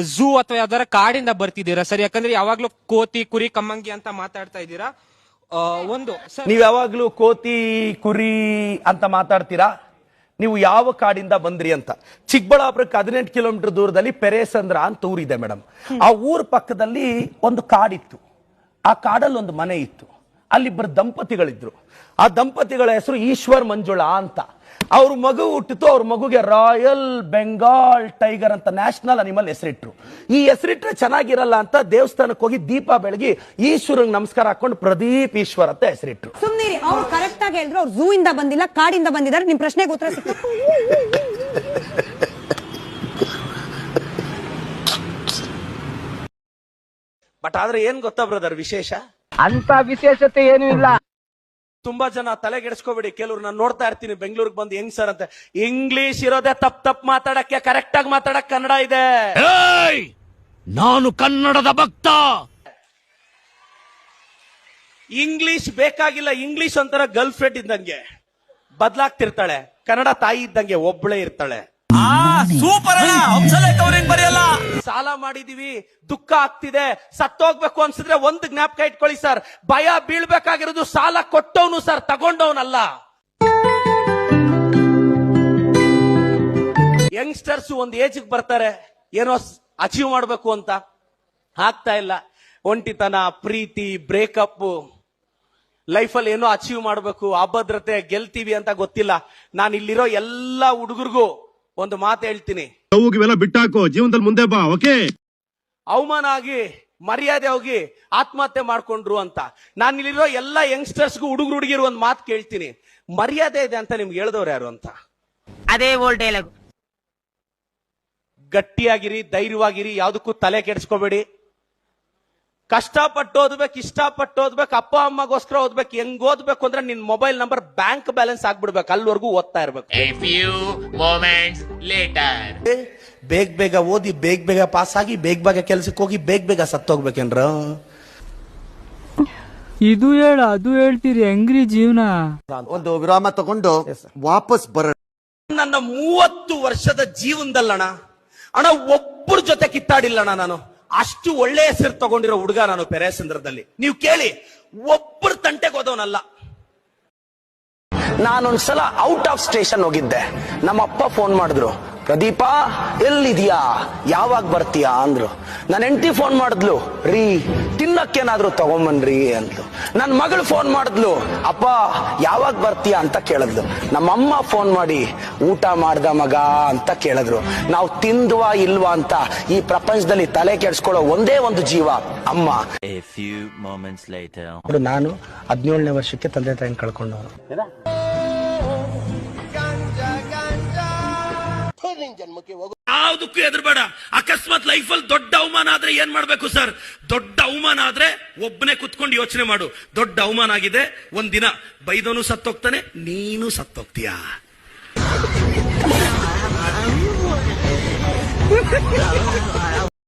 Zoo ಅಥವಾ ಯಾವ್ದಾರ ಕಾಡಿಂದ ಬರ್ತಿದ್ದೀರಾ sir? ಯಾಕಂದ್ರೆ ಯಾವಾಗ್ಲೂ ಕೋತಿ ಕುರಿ ಕಮ್ಮಂಗಿ ಅಂತ ಮಾತಾಡ್ತಾ ಇದ್ದೀರಾ. ಆ, ಒಂದು ಸರ್ ನೀವ್ ಯಾವಾಗ್ಲೂ ಕೋತಿ ಕುರಿ ಅಂತ ಮಾತಾಡ್ತೀರಾ? ನೀವು ಯಾವ ಕಾಡಿಂದ ಬಂದ್ರಿ ಅಂತ. ಚಿಕ್ಕಬಳ್ಳಾಪುರಕ್ಕೆ ಹದಿನೆಂಟು ಕಿಲೋಮೀಟರ್ ದೂರದಲ್ಲಿ ಪೆರೇಸಂದ್ರ ಅಂತ ಊರಿದೆ ಮೇಡಮ್ ಆ ಊರ್ ಪಕ್ಕದಲ್ಲಿ ಒಂದು ಕಾಡಿತ್ತು. ಆ ಕಾಡಲ್ಲಿ ಒಂದು ಮನೆ ಇತ್ತು. ಅಲ್ಲಿಬ್ಬರು ದಂಪತಿಗಳಿದ್ರು. ಆ ದಂಪತಿಗಳ ಹೆಸರು ಈಶ್ವರ್ ಮಂಜುಳಾ ಅಂತ. ಅವ್ರ ಮಗು ಹುಟ್ಟಿತು ಅವ್ರ ಮಗುಗೆ ರಾಯಲ್ ಬೆಂಗಾಲ್ ಟೈಗರ್ ಅಂತ ನ್ಯಾಷನಲ್ ಅನಿಮಲ್ ಹೆಸರಿಟ್ರು. ಈ ಹೆಸರಿಟ್ರೆ ಚೆನ್ನಾಗಿರಲ್ಲ ಅಂತ ದೇವಸ್ಥಾನಕ್ಕೆ ಹೋಗಿ ದೀಪ ಬೆಳಗಿ ಈಶ್ವರಂಗ್ ನಮಸ್ಕಾರ ಹಾಕೊಂಡು ಪ್ರದೀಪ್ ಈಶ್ವರ್ ಅಂತ ಹೆಸರಿಟ್ರು. ಸುಮ್ನಿರಿ ಅವ್ರು ಕರೆಕ್ಟ್ ಆಗಿ ಹೇಳಿದ್ರು ಅವ್ರು ಝೂ ಇಂದ ಬಂದಿಲ್ಲ ಕಾಡಿಂದ ಬಂದಿದ್ದಾರೆ ನಿಮ್ ಪ್ರಶ್ನೆಗೆ ಉತ್ತರ ಸಿಕ್ತು ಬಟ್ ಆದ್ರೆ ಏನ್ ಗೊತ್ತಾ ಬ್ರದರ್ ವಿಶೇಷ? ಅಂತ ವಿಶೇಷತೆ ಏನೂ ಇಲ್ಲ. ತುಂಬಾ ಜನ ತಲೆಗೆಡಿಸ್ಕೋಬೇಡಿ. ಕೆಲವ್ರು ನಾನು ನೋಡ್ತಾ ಇರ್ತೀನಿ ಬೆಂಗಳೂರಿಗೆ ಬಂದು ಹೆಂಗ್ ಸರ್ ಅಂತ. ಇಂಗ್ಲಿಷ್ ಇರೋದೇ ತಪ್ ತಪ್ಪು ಮಾತಾಡಕ್ಕೆ ಕರೆಕ್ಟ್ ಆಗಿ ಮಾತಾಡಕ್ ಕನ್ನಡ ಇದೆ. ನಾನು ಕನ್ನಡದ ಭಕ್ತ! ಇಂಗ್ಲಿಷ್ ಬೇಕಾಗಿಲ್ಲ ಇಂಗ್ಲಿಷ್ ಒಂಥರ ಗರ್ಲ್ ಫ್ರೆಂಡ್ ಇದ್ದಂಗೆ. ಬದಲಾಗ್ತಿರ್ತಾಳೆ. ಕನ್ನಡ ತಾಯಿ ಇದ್ದಂಗೆ ಒಬ್ಬಳೇ ಇರ್ತಾಳೆ. ಸೂಪರ್ ಬರೆಯಲ್ಲ. ಸಾಲ ಮಾಡಿದೀವಿ ದುಃಖ ಆಗ್ತಿದೆ. ಸತ್ತೋಗ್ಬೇಕು ಅನ್ಸಿದ್ರೆ ಒಂದು ಜ್ಞಾಪಕ ಇಟ್ಕೊಳ್ಳಿ ಸರ್. ಭಯ ಬೀಳ್ಬೇಕಾಗಿರೋದು ಸಾಲ ಕೊಟ್ಟವನು ಸರ್ ತಗೊಂಡವನಲ್ಲ. ಯಂಗ್ಸ್ಟರ್ಸ್ ಒಂದು ಏಜ್ಗೆ ಬರ್ತಾರೆ. ಏನೋ ಅಚೀವ್ ಮಾಡಬೇಕು ಅಂತ. ಆಗ್ತಾ ಇಲ್ಲ. ಒಂಟಿತನ ಪ್ರೀತಿ ಬ್ರೇಕಪ್ ಲೈಫಲ್ಲಿ ಏನೋ ಅಚೀವ್ ಮಾಡಬೇಕು ಅಭದ್ರತೆ ಗೆಲ್ತೀವಿ ಅಂತ ಗೊತ್ತಿಲ್ಲ. ನಾನು ಇಲ್ಲಿರೋ ಎಲ್ಲ ಹುಡುಗರಿಗೂ ಒಂದು ಮಾತು ಹೇಳ್ತೀನಿ. ಇವೆಲ್ಲ ಬಿಟ್ಟಾಕು ಜೀವನದಲ್ಲಿ ಮುಂದೆ ಬಾ ಓಕೆ? ಅವಮಾನ ಆಗಿ ಮರ್ಯಾದೆ ಹೋಗಿ ಆತ್ಮಹತ್ಯೆ ಮಾಡ್ಕೊಂಡ್ರು ಅಂತ. ನಾನು ಇಲ್ಲಿರೋ ಎಲ್ಲ ಯಂಗ್ಸ್ಟರ್ಸ್ಗೂ ಹುಡುಗರು ಹುಡುಗಿರು ಒಂದು ಮಾತು ಕೇಳ್ತೀನಿ. ಮರ್ಯಾದೆ ಇದೆ ಅಂತ ನಿಮ್ಗೆ ಹೇಳ್ದವ್ರು ಯಾರು ಅಂತ? ಅದೇ ಓಲ್ಡ್ ಡೈಲಾಗ್ ಗಟ್ಟಿಯಾಗಿರಿ ಧೈರ್ಯವಾಗಿರಿ ಯಾವುದಕ್ಕೂ ತಲೆ ಕೆಡಿಸ್ಕೋಬೇಡಿ. ಕಷ್ಟಪಟ್ಟು ಓದ್ಬೇಕು ಇಷ್ಟಪಟ್ಟು ಓದ್ಬೇಕು ಅಪ್ಪ ಅಮ್ಮಗೋಸ್ಕರ ಓದ್ಬೇಕು ಹೆಂಗ್ ಓದ್ಬೇಕು ಅಂದ್ರೆ ನಿನ್ ಮೊಬೈಲ್ ನಂಬರ್ ಬ್ಯಾಂಕ್ ಬ್ಯಾಲೆನ್ಸ್ ಆಗ್ಬಿಡ್ಬೇಕು ಅಲ್ಲಿವರೆಗೂ ಓದ್ತಾ ಇರ್ಬೇಕು. ಬೇಗ ಬೇಗ ಓದಿ ಬೇಗ ಬೇಗ ಪಾಸ್ ಆಗಿ ಬೇಗ ಬೇಗ ಕೆಲ್ಸಕ್ಕೆ ಹೋಗಿ ಬೇಗ ಬೇಗ ಸತ್ತೋಗ್ಬೇಕೇನ್ರ? ಇದು ಹೇಳ ಅದು ಹೇಳ್ತೀರಿ ಹೆಂಗ್ರಿ ಜೀವನ? ಒಂದು ವಿರಾಮ ತಗೊಂಡು ವಾಪಸ್ ಬರ ನನ್ನ ಮೂವತ್ತು ವರ್ಷದ ಜೀವನದಲ್ಲಣ ಅಣ್ಣ ಒಬ್ಬರ ಜೊತೆ ಕಿತ್ತಾಡಿಲ್ಲಣ್ಣ ನಾನು. ಅಷ್ಟು ಒಳ್ಳೆ ಹೆಸರು ತಗೊಂಡಿರೋ ಹುಡುಗ ನಾನು ಪೆರೇಸಂದ್ರದಲ್ಲಿ ನೀವು ಕೇಳಿ ಒಬ್ಬರ ತಂಟೆಗೆ ಹೋದವನಲ್ಲ ನಾನೊಂದ್ಸಲ ಔಟ್ ಆಫ್ ಸ್ಟೇಷನ್ ಹೋಗಿದ್ದೆ. ನಮ್ಮ ಅಪ್ಪ ಫೋನ್ ಮಾಡಿದ್ರು. ಪ್ರದೀಪ ಎಲ್ಲಿದ್ಯಾ? ಯಾವಾಗ ಬರ್ತೀಯಾ ಅಂದ್ರು. ನನ್ನ ಹೆಂಡತಿ ಫೋನ್ ಮಾಡಿದ್ಲು ರೀ ತಿನ್ನಕ್ಕೇನಾದ್ರೂ ತಗೊಂಬನ್ರಿ ಅಂದ್ಲು. ನನ್ನ ಮಗಳು ಫೋನ್ ಮಾಡಿದ್ಲು ಅಪ್ಪ ಯಾವಾಗ ಬರ್ತೀಯಾ ಅಂತ ಕೇಳಿದ್ಲು. ನಮ್ಮಮ್ಮ ಫೋನ್ ಮಾಡಿ ಊಟ ಮಾಡ್ದ ಮಗ ಅಂತ ಕೇಳಿದ್ರು. ನಾವು ತಿಂದ್ವಾ ಇಲ್ವಾ ಅಂತ ಈ ಪ್ರಪಂಚದಲ್ಲಿ ತಲೆ ಕೆಡಿಸ್ಕೊಳ್ಳೋ ಒಂದೇ ಒಂದು ಜೀವ ಅಮ್ಮ. ನಾನು ಹದಿನೇಳನೇ ವರ್ಷಕ್ಕೆ ತಂದೆ ತಾಯಿ ಕಳ್ಕೊಂಡವನು. ಯಾವ್ದಕ್ಕೂ ಎದುರ್ಬೇಡ ಅಕಸ್ಮಾತ್ ಲೈಫಲ್ಲಿ ದೊಡ್ಡ ಅವಮಾನ ಆದ್ರೆ ಏನ್ ಮಾಡ್ಬೇಕು ಸರ್ ದೊಡ್ಡ ಅವಮಾನ ಆದ್ರೆ ಒಬ್ಬನೇ ಕುತ್ಕೊಂಡು ಯೋಚನೆ ಮಾಡು. ದೊಡ್ಡ ಅವಮಾನ ಆಗಿದೆ, ಒಂದಿನ ಬೈದವನು ಸತ್ತೋಗ್ತಾನೆ, ನೀನು ಸತ್ತೋಗ್ತೀಯಾ?